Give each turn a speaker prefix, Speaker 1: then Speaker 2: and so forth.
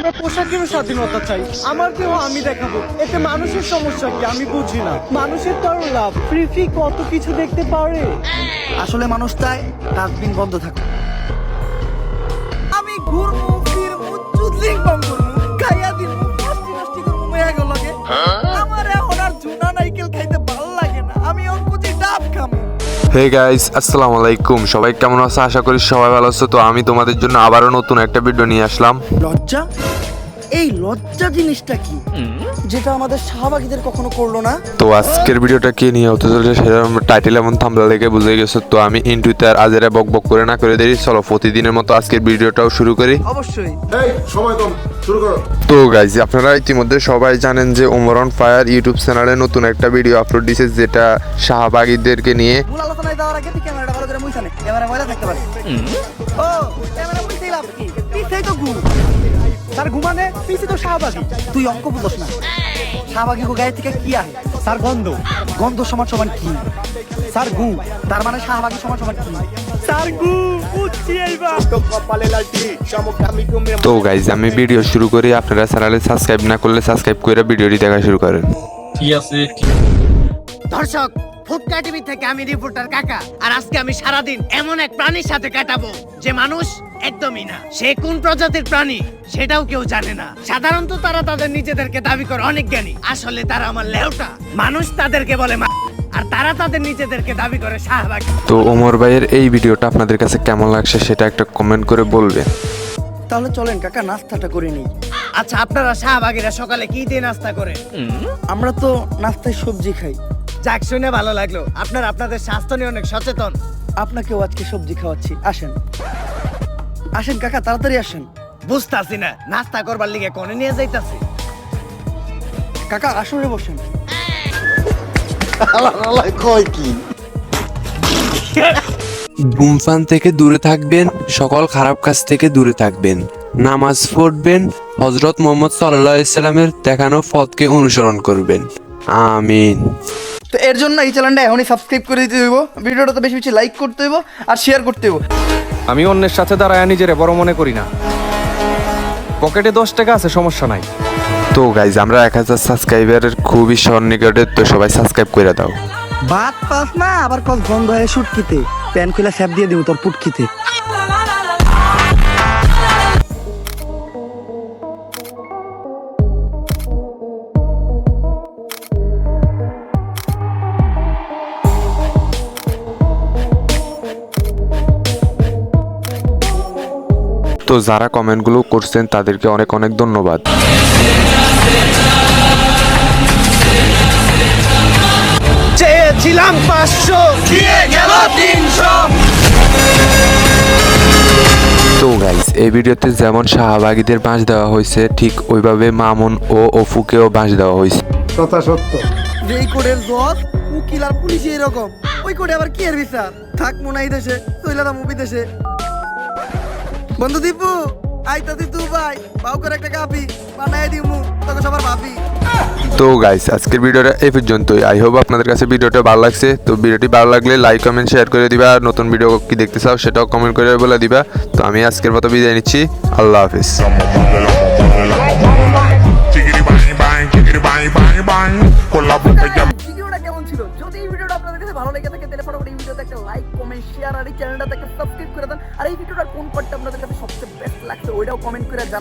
Speaker 1: আমরা পোশাকেরও স্বাধীনতা চাই। আমার দেহ আমি দেখাবো। এতে মানুষের সমস্যা কি? আমি বুঝি না। মানুষের তো আরও লাভ। ফ্রি ফ্রি কত কিছু দেখতে পারে।
Speaker 2: আসলে মানুষ চায় ডাস্টবিন বন্ধ থাকে আমি ঘুরবো ফিরবো চুদলিং বং
Speaker 3: হে গাইস আসসালামু আলাইকুম। সবাই কেমন আছো? আশা করি সবাই ভালো আছো। তো আমি তোমাদের জন্য আবারও নতুন একটা ভিডিও নিয়ে আসলাম।
Speaker 2: লজ্জা? এই লজ্জা জিনিসটা কি? যেটা আমাদের শাহবাগীদের কখনো করল না?
Speaker 3: তো আজকের ভিডিওটা কি নিয়ে হতে চলেছে সেটা টাইটেল এবং থাম্বনেল দেখে বুঝে গেছো। তো আমি ইন্টুতে আর আজেরা বক বক করে না করে দেরি। চলো প্রতিদিনের মতো আজকের ভিডিওটাও শুরু করি।
Speaker 2: অবশ্যই।
Speaker 4: এই সময় কম। শুরু করো।
Speaker 3: তো গাইজ আপনারা ইতিমধ্যে সবাই জানেন যে ওমরন ফায়ার ইউটিউব চ্যানেলে নতুন একটা ভিডিও আপলোড দিয়েছে যেটা শাহবাগীদেরকে নিয়ে
Speaker 2: মূল আলোচনায় যাওয়ার আগে তুই ক্যামেরাটা ভালো করে মুইছা নে। ক্যামেরা ময়লা থাকতে পারে। ও ক্যামেরা মুইতেই লাভ কি পিছেই তো ঘুম
Speaker 1: তার ঘুমানে? পিসি তো শাহবাগী।
Speaker 2: তুই অঙ্ক বুঝস না। শাহবাগী গো গায়ে থেকে কি আহে?
Speaker 1: তার গন্ধ।
Speaker 2: গন্ধ সমান সমান কি?
Speaker 1: তার গু।
Speaker 2: তার মানে শাহবাগী সমান সমান কি?
Speaker 3: তো গাইজ আমি ভিডিও শুরু করি। আপনারা চ্যানেলে সাবস্ক্রাইব না করলে সাবস্ক্রাইব করে ভিডিওটি দেখা শুরু করেন।
Speaker 5: ঠিক আছে
Speaker 6: দর্শক ফুটকা টিভি থেকে আমি রিপোর্টার কাকা। আর আজকে আমি সারাদিন এমন এক প্রাণীর সাথে কাটাবো যে মানুষ একদমই না। সে কোন প্রজাতির প্রাণী সেটাও কেউ জানে না। সাধারণত তারা তাদের নিজেদেরকে দাবি করে অনেক জ্ঞানী। আসলে তারা আমার লেউটা মানুষ তাদেরকে বলে মা আর তারা তাদের নিজেদেরকে দাবি করে শাহবাগ।
Speaker 3: তো ওমর ভাইয়ের এই ভিডিওটা আপনাদের কাছে কেমন লাগছে সেটা একটা কমেন্ট করে বলবেন।
Speaker 2: তাহলে চলেন কাকা নাস্তাটা করে নিই।
Speaker 6: আচ্ছা আপনারা শাহবাগীরা সকালে কি দিয়ে নাস্তা করে
Speaker 2: আমরা তো নাস্তায় সবজি খাই।
Speaker 6: যাক শুনে ভালো লাগল। আপনার আপনাদের স্বাস্থ্য নিয়ে অনেক সচেতন।
Speaker 2: আপনাকেও আজকে সবজি খাওয়াচ্ছি। আসেন। আসেন কাকা তাড়াতাড়ি আসেন।
Speaker 6: বুঝতাছি না নাস্তা করবার লিগে কোনে নিয়ে যাইতাছি।
Speaker 2: কাকা আসরে বসেন।
Speaker 3: ধূমপান থেকে দূরে থাকবেন সকল খারাপ কাজ থেকে দূরে থাকবেন। নামাজ পড়বেন হজরত মোহাম্মদ সাল্লাহ ইসলামের দেখানো পথকে অনুসরণ করবেন। আমিন।
Speaker 2: তো এর জন্য এই চ্যানেলটা এখনই সাবস্ক্রাইব করে দিতে হইব। ভিডিওটা তো বেশি বেশি লাইক করতে হইব আর শেয়ার করতে হইব।
Speaker 1: আমি অন্যের সাথে দাঁড়ায় নিজেরে বড় মনে করি না। পকেটে দশ টাকা আছে সমস্যা নাই।
Speaker 3: তো গাইজ আমরা এক হাজার সাবস্ক্রাইবারের খুবই সন্নিকটে তো সবাই সাবস্ক্রাইব করে দাও।
Speaker 2: ভাত পাস না আবার কস গন্ধ হয় শুটকিতে প্যান খুলে স্যাপ দিয়ে দিব তোর পুটকিতে।
Speaker 3: তো যারা কমেন্টগুলো করছেন তাদেরকে অনেক অনেক ধন্যবাদ।
Speaker 6: চেয়েছিলাম পাঁচশো দিয়ে গেল তিনশো।
Speaker 3: তো এই ভিডিওতে যেমন শাহবাগীদের বাঁশ দেওয়া হয়েছে ঠিক ওইভাবে মামুন ও অফুকেও বাঁশ দেওয়া হয়েছে।
Speaker 4: কথা সত্য।
Speaker 2: যে এই কোডের জজ উকিল আর পুলিশ এরকম। ওই কোডে আবার কি এর বিচার? থাক মোনাই দেশে তৈলাদা মুভি দেশে। বন্ধু দীপু আই দি দুবাই পাও করে একটা কাপি বানাই দিমু, তোকে সবার ভাবি।
Speaker 3: তো গাইস আজকের ভিডিওটা এই পর্যন্তই। আই হোপ আপনাদের কাছে ভিডিওটা ভালো লাগছে। তো ভিডিওটি ভালো লাগলে লাইক কমেন্ট শেয়ার করে দিবা। আর নতুন ভিডিও কি দেখতে চাও সেটাও কমেন্ট করে বলে দিবা। তো আমি আজকের মতো বিদায় নিচ্ছি। আল্লাহ হাফিজ।
Speaker 2: থাকে তাহলে ফটাফট এই ভিডিওতে একটা লাইক কমেন্ট শেয়ার আর এই চ্যানেলটাতে একটা সাবস্ক্রাইব করে দেন। আর এই ভিডিওটার কোন পার্টটা আপনাদের কাছে সবচেয়ে বেস্ট লাগছে, ওইটাও কমেন্ট করে জানা